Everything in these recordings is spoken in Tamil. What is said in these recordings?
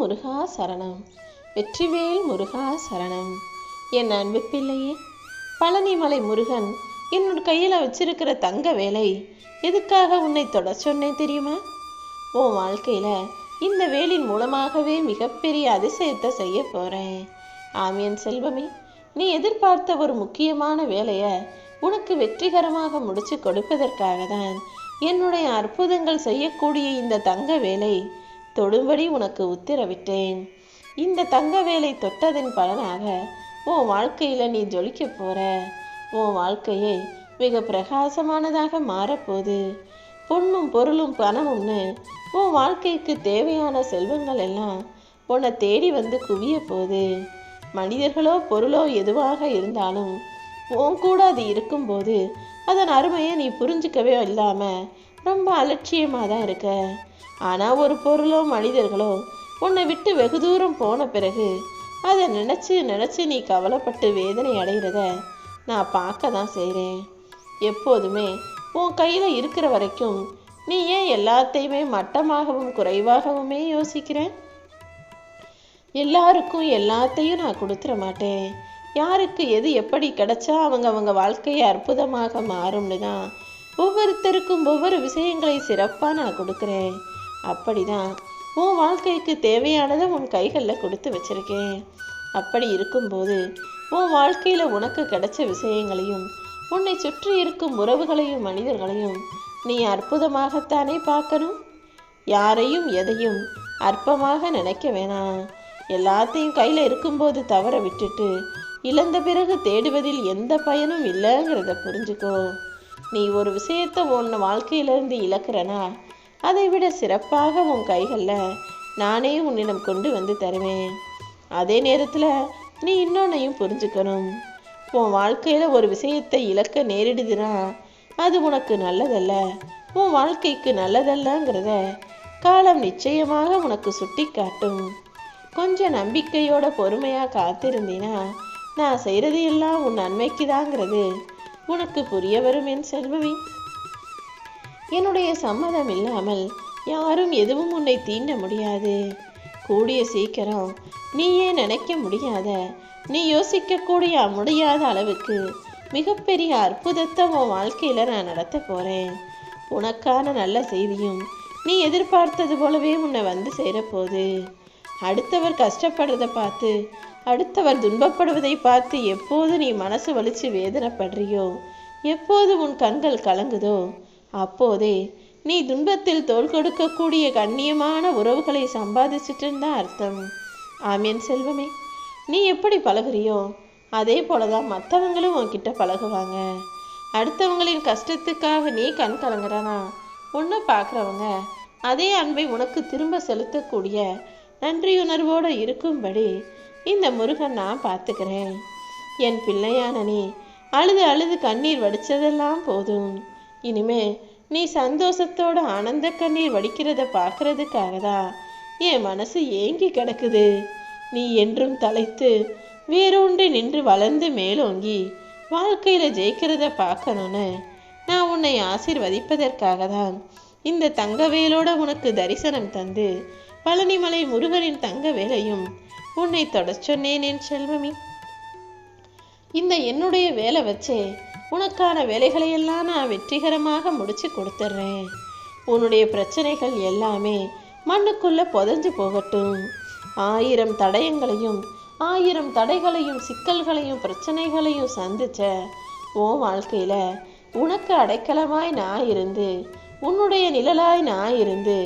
முருகா சரணம். வெற்றிவேல் முருகா சரணம். என் அன்பு பிள்ளையே பழனிமலை முருகன் என்னோட கையில் வச்சிருக்கிற தங்க வேலை எதுக்காக உன்னை தொட சொன்னேன் தெரியுமா? உன் வாழ்க்கையில் இந்த வேலின் மூலமாகவே மிகப்பெரிய அதிசயத்தை செய்ய போகிறேன் ஆமியன் செல்வமே நீ எதிர்பார்த்த ஒரு முக்கியமான வேலையை உனக்கு வெற்றிகரமாக முடிச்சு கொடுப்பதற்காக தான் என்னுடைய அற்புதங்கள் செய்யக்கூடிய இந்த தங்க வேலை தொடும்படி உனக்கு உத்தரவிட்டேன். இந்த தங்க வேலை தொட்டதன் பலனாக உன் வாழ்க்கையில் நீ ஜொலிக்க போற. உன் வாழ்க்கையை மிக பிரகாசமானதாக மாறப்போகுது. பொண்ணும் பொருளும் பணமும்னு உன் வாழ்க்கைக்கு தேவையான செல்வங்கள் எல்லாம் உன்னை தேடி வந்து குவிய போகுது. மனிதர்களோ பொருளோ எதுவாக இருந்தாலும் உன் கூட அது இருக்கும்போது அதன் அருமையை நீ புரிஞ்சுக்கவே இல்லாமல் ரொம்ப அலட்சியமாக தான் இருக்க. ஆனால் ஒரு பொருளோ மனிதர்களோ உன்னை விட்டு வெகு தூரம் போன பிறகு அதை நினச்சி நினச்சி நீ கவலைப்பட்டு வேதனை அடைகிறத நான் பார்க்க தான் செய்கிறேன் எப்போதுமே உன் கையில் இருக்கிற வரைக்கும் நீ ஏன் எல்லாத்தையுமே மட்டமாகவும் குறைவாகவுமே யோசிக்கிறேன்? எல்லாருக்கும் எல்லாத்தையும் நான் கொடுத்துட மாட்டேன். யாருக்கு எது எப்படி கிடைச்சா அவங்க அவங்க வாழ்க்கையை அற்புதமாக மாறும்னு தான் ஒவ்வொருத்தருக்கும் ஒவ்வொரு விஷயங்களை சிறப்பாக நான் கொடுக்குறேன். அப்படிதான். உன் வாழ்க்கைக்கு தேவையானதை உன் கைகளில் கொடுத்து வச்சிருக்கேன். அப்படி இருக்கும்போது உன் வாழ்க்கையில் உனக்கு கிடைச்ச விஷயங்களையும் உன்னை சுற்றி இருக்கும் உறவுகளையும் மனிதர்களையும் நீ அற்புதமாகத்தானே பார்க்கணும்? யாரையும் எதையும் அற்பமாக நினைக்க வேணாம். எல்லாத்தையும் கையில் இருக்கும்போது தவற விட்டுட்டு இழந்த பிறகு தேடுவதில் எந்த பயனும் இல்லைங்கிறத புரிஞ்சுக்கோ. நீ ஒரு விஷயத்தை உன் வாழ்க்கையிலிருந்து இழக்கிறனா அதை விட சிறப்பாக உன் கைகளில் நானே உன்னிடம் கொண்டு வந்து தருவேன். அதே நேரத்தில் நீ இன்னொன்னையும் புரிஞ்சுக்கணும். உன் வாழ்க்கையில் ஒரு விஷயத்தை இழக்க நேரிடுதுன்னா அது உனக்கு நல்லதல்ல. உன் வாழ்க்கைக்கு நல்லதல்லங்கிறத காலம் நிச்சயமாக உனக்கு சுட்டி காட்டும் கொஞ்சம் நம்பிக்கையோட பொறுமையாக காத்திருந்தீனா நான் செய்கிறது எல்லாம் உன் நன்மைக்கு தாங்கிறது உனக்கு புரிய வரும் என் செல்வவி என்னுடைய சம்மதம் இல்லாமல் யாரும் எதுவும் உன்னை தீண்ட முடியாது. கூடிய சீக்கிரம் நீயே நினைக்க முடியாத நீ யோசிக்கக்கூடிய முடியாத அளவுக்கு மிகப்பெரிய அற்புதத்தை உன் வாழ்க்கையில் நான் நடத்த போகிறேன் உனக்கான நல்ல செய்தியும் நீ எதிர்பார்த்தது போலவே உன்னை வந்து சேரப்போகுது. அடுத்தவர் கஷ்டப்படுறதை பார்த்து அடுத்தவர் துன்பப்படுவதை பார்த்து எப்போது நீ மனசு வலிச்சு வேதனைப்படுறியோ எப்போது உன் கண்கள் கலங்குதோ அப்போதே நீ துன்பத்தில் தோல் கொடுக்கக்கூடிய கண்ணியமான உறவுகளை சம்பாதிச்சிட்டுன்னு தான் அர்த்தம். ஆமீன் செல்வமே. நீ எப்படி பழகுறியோ அதே போல தான் மற்றவங்களும் உன்கிட்ட பழகுவாங்க. அடுத்தவங்களின் கஷ்டத்துக்காக நீ கண் கலங்குறானா? உன்னை பார்க்குறவங்க அதே அன்பை உனக்கு திரும்ப செலுத்தக்கூடிய நன்றியுணர்வோடு இருக்கும்படி இந்த முருகன் நான் பார்த்துக்கிறேன். என் பிள்ளையான நீ அழுது அழுது கண்ணீர் வடித்ததெல்லாம் போதும். இனிமே நீ சந்தோஷத்தோட ஆனந்த கண்ணீர் வடிக்கிறத பார்க்கறதுக்காக தான் என் மனசு ஏங்கி கிடக்குது. நீ என்றும் தலைத்து வேரூன்றி நின்று வளர்ந்து மேலோங்கி வாழ்க்கையில் ஜெயிக்கிறத பார்க்கணும்னு நான் உன்னை ஆசிர்வதிப்பதற்காக தான் இந்த தங்கவேலோட உனக்கு தரிசனம் தந்து பழனிமலை முருகனின் தங்க வேலையும் உன்னை தொடச்சொன்னேன் என் செல்வமி. இந்த என்னுடைய வேலை வச்சே உனக்கான வேலைகளையெல்லாம் நான் வெற்றிகரமாக முடிச்சு கொடுத்துட்றேன். உன்னுடைய பிரச்சனைகள் எல்லாமே மண்ணுக்குள்ள புதஞ்சு போகட்டும். ஆயிரம் தடயங்களையும் ஆயிரம் தடைகளையும் சிக்கல்களையும் பிரச்சனைகளையும் சந்திச்ச உன் வாழ்க்கையில உனக்கு அடைக்கலமாய் நான் இருந்து உன்னுடைய நிழலாய் நான் இருந்து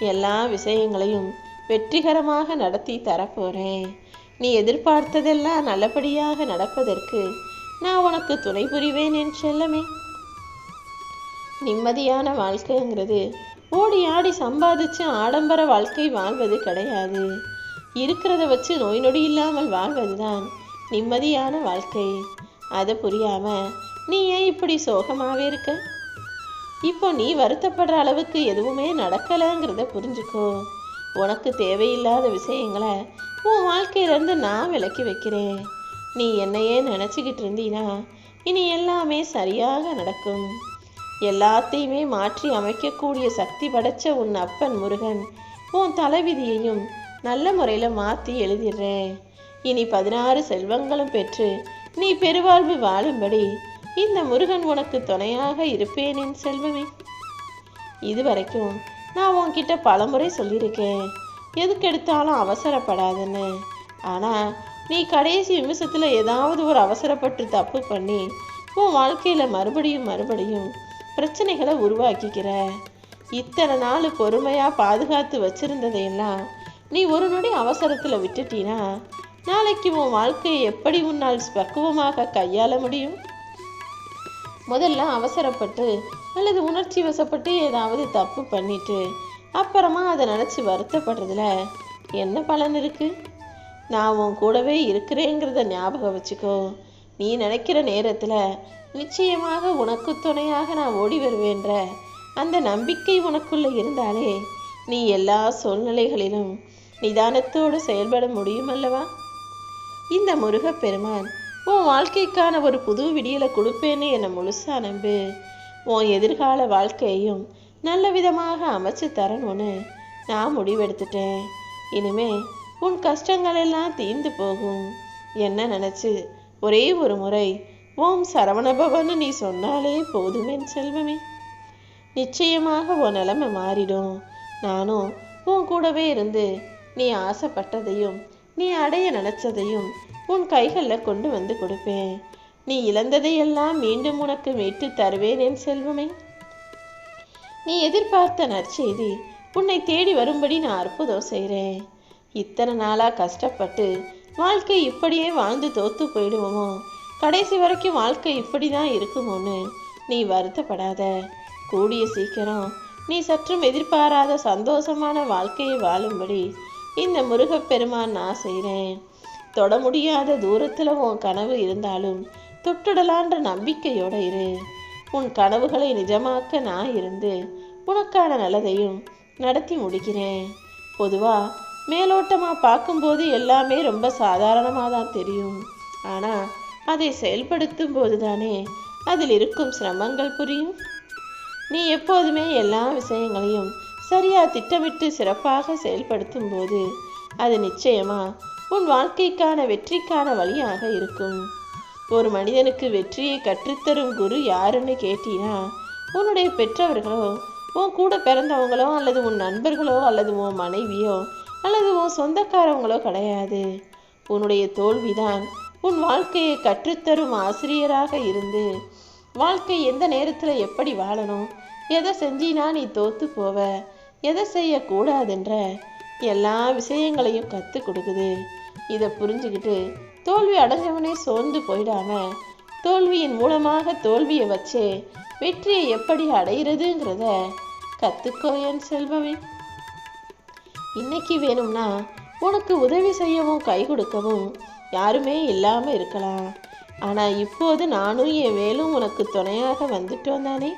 எல்லா விஷயங்களையும் வெற்றிகரமாக நடத்தி தரப்போறேன். நீ எதிர்பார்த்ததெல்லாம் நல்லபடியாக நடப்பதற்கு நான் உனக்கு துணை புரிவேன் என் செல்லமே. நிம்மதியான வாழ்க்கைங்கிறது ஓடி ஆடி சம்பாதிச்சு ஆடம்பர வாழ்க்கை வாழ்வது கிடையாது. இருக்கிறத வச்சு நோய் நொடி இல்லாமல் வாழ்வதுதான் நிம்மதியான வாழ்க்கை. அதை புரியாம நீ ஏன் இப்படி சோகமாகவே இருக்க? இப்போ நீ வருத்தப்படுற அளவுக்கு எதுவுமே நடக்கலைங்கிறத புரிஞ்சுக்கோ. உனக்கு தேவையில்லாத விஷயங்களை உன் வாழ்க்கையிலேருந்து நான் விலக்கி வைக்கிறேன். நீ என்னையே நினச்சிக்கிட்டு இருந்தீனா இனி எல்லாமே சரியாக நடக்கும். எல்லாத்தையுமே மாற்றி அமைக்கக்கூடிய சக்தி படைச்ச உன் அப்பன் முருகன் உன் தலைவிதியையும் நல்ல முறையில் மாற்றி எழுதிடுறேன். இனி பதினாறு செல்வங்களும் பெற்று நீ பெருவாழ்வு வாழும்படி இந்த முருகன் உனக்கு துணையாக இருப்பேன் என் செல்வமே. இதுவரைக்கும் நான் உன்கிட்ட பலமுறை சொல்லியிருக்கேன். எதுக்கெடுத்தாலும் அவசரப்படாதுன்னு. ஆனால் நீ கடைசி நிமிஷத்தில் ஏதாவது ஒரு அவசரப்பட்டு தப்பு பண்ணி உன் வாழ்க்கையில் மறுபடியும் மறுபடியும் பிரச்சனைகளை உருவாக்கிக்கிற. இத்தனை நாள் பொறுமையாக பாதுகாத்து வச்சுருந்ததையெல்லாம் நீ ஒரு நொடி அவசரத்தில் விட்டுட்டீனா நாளைக்கு உன் வாழ்க்கையை எப்படி உன்னால் பக்குவமாக கையாள முடியும்? முதல்ல அவசரப்பட்டு அல்லது உணர்ச்சி வசப்பட்டு ஏதாவது தப்பு பண்ணிட்டு அப்புறமா அதை நினச்சி வருத்தப்படுறதுல என்ன பலன் இருக்குது நான் உன் கூடவே இருக்கிறேங்கிறத ஞாபகம் வச்சுக்கோ. நீ நினைக்கிற நேரத்தில் நிச்சயமாக உனக்கு துணையாக நான் ஓடி வருவேன்ற அந்த நம்பிக்கை உனக்குள்ளே இருந்தாலே நீ எல்லா சூழ்நிலைகளிலும் நிதானத்தோடு செயல்பட முடியும் அல்லவா? இந்த முருகப்பெருமான் உன் வாழ்க்கைக்கான ஒரு புது விடியலை கொடுப்பேன்னு என்னை முழுசா நம்பு. உன் எதிர்கால வாழ்க்கையையும் நல்ல விதமாக அமைச்சு தரணும்னு நான் முடிவெடுத்துட்டேன். இனிமே உன் கஷ்டங்கள் எல்லாம் தீர்ந்து போகும். என்ன நினச்சி? ஒரே ஒரு முறை ஓம் சரவணபவன்னு நீ சொன்னாலே போதுமே செல்வமே. நிச்சயமாக உன் நிலைமை மாறிடும். நானும் உன் கூடவே இருந்து நீ ஆசைப்பட்டதையும் நீ அடைய நினைச்சதையும் உன் கைகளில் கொண்டு வந்து கொடுப்பேன். நீ இழந்ததையெல்லாம் மீண்டும் உனக்கு மீட்டு தருவேன் என் செல்வமே. நீ எதிர்பார்த்த நற்செய்தி உன்னை தேடி வரும்படி நான் அற்புதம் செய்கிறேன் இத்தனை நாளாக கஷ்டப்பட்டு வாழ்க்கை இப்படியே வாழ்ந்து தோத்து போயிடுவோமோ? கடைசி வரைக்கும் வாழ்க்கை இப்படி தான் இருக்குமோன்னு நீ வருத்தப்படாத. கூடிய சீக்கிரம் நீ சற்றும் எதிர்பாராத சந்தோஷமான வாழ்க்கையை வாழும்படி இந்த முருகப்பெருமான் நான் செய்கிறேன் தொட முடியாத தூரத்தில் உன் கனவு இருந்தாலும் தொட்டுடலான்ற நம்பிக்கையோட இரு. உன் கனவுகளை நிஜமாக்க நான் இருந்து உனக்கான நல்லதையும் நடத்தி முடிக்கிறேன். பொதுவாக மேலோட்டமாக பார்க்கும்போது எல்லாமே ரொம்ப சாதாரணமாக தான் தெரியும். ஆனால் அதை செயல்படுத்தும் போது தானே அதில் இருக்கும் சிரமங்கள் புரியும்? நீ எப்போதுமே எல்லா விஷயங்களையும் சரியாக திட்டமிட்டு சிறப்பாக செயல்படுத்தும் போது அது நிச்சயமா உன் வாழ்க்கைக்கான வெற்றிக்கான வழியாக இருக்கும். ஒரு மனிதனுக்கு வெற்றியை கற்றுத்தரும் குரு யாருன்னு கேட்டீனா உன்னுடைய பெற்றவர்களோ உன் கூட பிறந்தவங்களோ அல்லது உன் நண்பர்களோ அல்லது உன் மனைவியோ அல்லது உன் சொந்தக்காரவங்களோ கிடையாது. உன்னுடைய தோல்விதான். உன் வாழ்க்கையை கற்றுத்தரும் ஆசிரியராக இருந்து. வாழ்க்கை எந்த நேரத்தில் எப்படி வாழணும்? எதை செஞ்சினா நீ தோத்து போவ? எதை செய்யக்கூடாதுன்ற எல்லா விஷயங்களையும் கற்றுக் கொடுக்குது. இதை புரிஞ்சுக்கிட்டு தோல்வி அடைஞ்சவனே சோர்ந்து போயிடாம தோல்வியின் மூலமாக தோல்வியை வச்சே வெற்றியை எப்படி அடையிறதுங்கிறத கற்றுக்கோ என் செல்வமே. இன்னைக்கு வேணும்னா உனக்கு உதவி செய்யவும் கை கொடுக்கவும் யாருமே இல்லாமல் இருக்கலாம். ஆனால் இப்போது நானும் என் வேலும் உனக்கு துணையாக வந்துட்டோம் தானே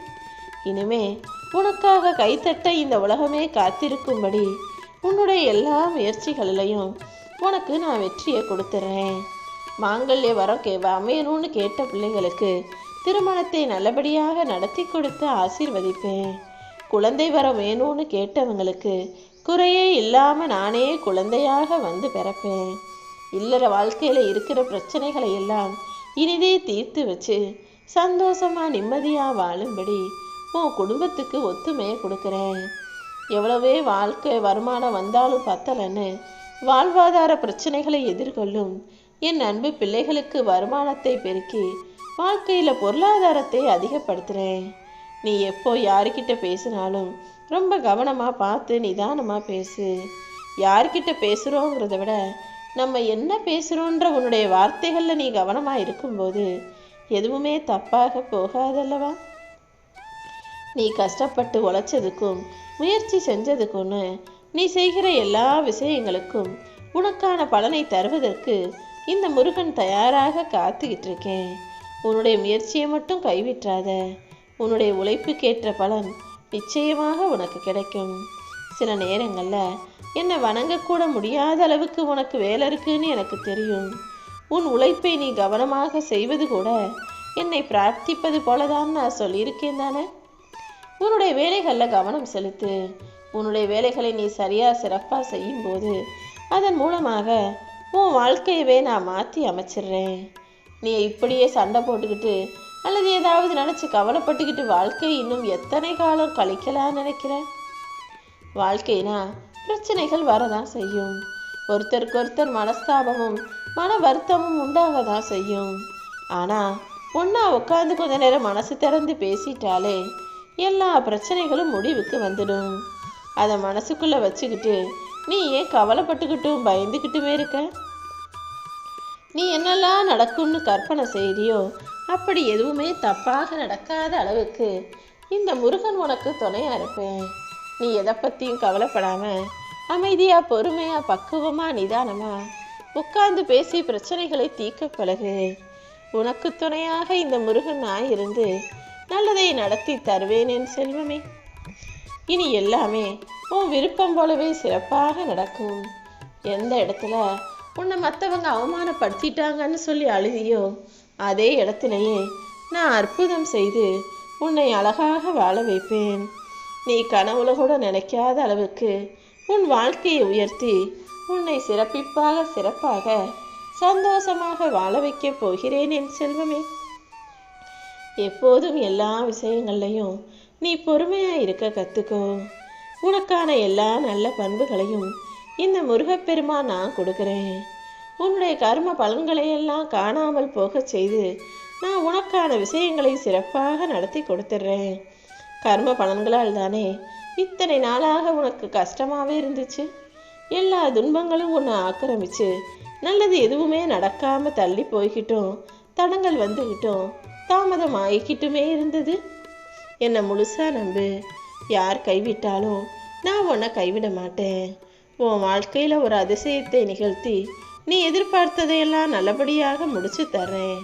இனிமே உனக்காக கைத்தட்ட இந்த உலகமே காத்திருக்கும்படி உன்னுடைய எல்லா முயற்சிகளிலையும் உனக்கு நான் வெற்றியை கொடுத்துட்றேன் மாங்கல்ய வரம் கே அமையணும்னு கேட்ட பிள்ளைங்களுக்கு திருமணத்தை நல்லபடியாக நடத்தி கொடுத்து ஆசீர்வதிப்பேன். குழந்தை வரம் வேணும்னு கேட்டவங்களுக்கு குறையே இல்லாமல் நானே குழந்தையாக வந்து பிறப்பேன். இல்லற வாழ்க்கையில் இருக்கிற பிரச்சனைகளை எல்லாம் இனிதே தீர்த்து வச்சு சந்தோஷமா நிம்மதியாக வாழும்படி உன் குடும்பத்துக்கு ஒத்துமையை கொடுக்குறேன். எவ்வளவே வாழ்க்கை வருமானம் வந்தாலும் பத்தலைன்னு வாழ்வாதார பிரச்சனைகளை எதிர்கொள்ளும் என் அன்பு பிள்ளைகளுக்கு வருமானத்தை பெருக்கி வாழ்க்கையில் பொருளாதாரத்தை அதிகப்படுத்துகிறேன் நீ எப்போ யாருக்கிட்ட பேசினாலும் ரொம்ப கவனமாக பார்த்து நிதானமாக பேசு. யார்கிட்ட பேசுகிறோங்கிறத விட நம்ம என்ன பேசுகிறோன்ற உன்னுடைய வார்த்தைகளில் நீ கவனமாக இருக்கும்போது எதுவுமே தப்பாக போகாதல்லவா? நீ கஷ்டப்பட்டு உழைச்சதுக்கும் முயற்சி செஞ்சதுக்கும்னு நீ செய்கிற எல்லா விஷயங்களுக்கும் உனக்கான பலனை தருவதற்கு இந்த முருகன் தயாராக காத்துக்கிட்டு இருக்கேன் உன்னுடைய முயற்சியை மட்டும் கைவிட்றாத உன்னுடைய உழைப்புக்கேற்ற பலன் நிச்சயமாக உனக்கு கிடைக்கும். சில நேரங்களில் என்னை வணங்கக்கூட முடியாத அளவுக்கு உனக்கு வேலை இருக்குன்னு எனக்கு தெரியும். உன் உழைப்பை நீ கவனமாக செய்வது கூட என்னை பிரார்த்திப்பது போலதான் நான் சொல்லியிருக்கேன் தானே? உன்னுடைய வேலைகளில் கவனம் செலுத்து. உன்னுடைய வேலைகளை நீ சரியாக சிறப்பாக செய்யும்போது அதன் மூலமாக உன் வாழ்க்கையவே நான் மாற்றி அமைச்சிடுறேன். நீ இப்படியே சண்டை போட்டுக்கிட்டு அல்லது ஏதாவது நினச்சி கவலைப்பட்டுக்கிட்டு வாழ்க்கை இன்னும் எத்தனை காலம் கழிக்கலாம்னு நினைக்கிற வாழ்க்கைனா பிரச்சனைகள் வரதான் செய்யும். ஒருத்தருக்கு ஒருத்தர் மனஸ்தாபமும் மன வருத்தமும் உண்டாக தான் செய்யும். ஆனால் ஒன்றா உட்காந்து கொஞ்ச நேரம் மனசு திறந்து பேசிட்டாலே எல்லா பிரச்சனைகளும் முடிவுக்கு வந்துடும். அதை மனசுக்குள்ளே வச்சுக்கிட்டு நீ ஏன் கவலைப்பட்டுக்கிட்டும் பயந்துக்கிட்டுமே இருக்க? நீ என்னெல்லாம் நடக்கும்னு கற்பனை செய்கிறியோ அப்படி எதுவுமே தப்பாக நடக்காத அளவுக்கு இந்த முருகன் உனக்கு துணையாக இருப்பேன் நீ எதை பற்றியும் கவலைப்படாம அமைதியாக பொறுமையாக பக்குவமாக நிதானமாக உட்கார்ந்து பேசி பிரச்சனைகளை தீர்க்க பழகு. உனக்கு துணையாக இந்த முருகன் நான் இருந்து நல்லதை நடத்தி தருவேன் என் செல்வமே. இனி எல்லாமே உன் விருப்பம் போலவே சிறப்பாக நடக்கும். எந்த இடத்துல உன்னை மற்றவங்க அவமானப்படுத்திட்டாங்கன்னு சொல்லி அழுதியோ அதே இடத்துலையே நான் அற்புதம் செய்து உன்னை அழகாக வாழ வைப்பேன். நீ கனவுல கூட நினைக்காத அளவுக்கு உன் வாழ்க்கையை உயர்த்தி உன்னை சிறப்பிப்பாக சிறப்பாக சந்தோஷமாக வாழ வைக்கப் போகிறேன் என் செல்வமே. எப்போதும் எல்லா விஷயங்கள்லையும் நீ பொறுமையா இருக்க கத்துக்கோ. உனக்கான எல்லா நல்ல பண்புகளையும் இந்த முருகப்பெருமா நான் கொடுக்குறேன். உன்னுடைய கர்ம பலன்களையெல்லாம் காணாமல் போகச் செய்து நான் உனக்கான விஷயங்களை சிறப்பாக நடத்தி கொடுத்துட்றேன். கர்ம பலன்களால் தானே இத்தனை நாளாக உனக்கு கஷ்டமாகவே இருந்துச்சு? எல்லா துன்பங்களும் உன்னை ஆக்கிரமிச்சு நல்லது எதுவுமே நடக்காம தள்ளி போய்கிட்டும். தடங்கள் வந்துக்கிட்டும் தாமதம் ஆகிக்கிட்டுமே இருந்தது. என்னை முழுசா நம்பு. யார் கைவிட்டாலும் நான் உன்னை கைவிட மாட்டேன். உன் வாழ்க்கையில் ஒரு அதிசயத்தை நிகழ்த்தி நீ எதிர்பார்த்ததையெல்லாம் நல்லபடியாக முடிச்சு தர்றேன்.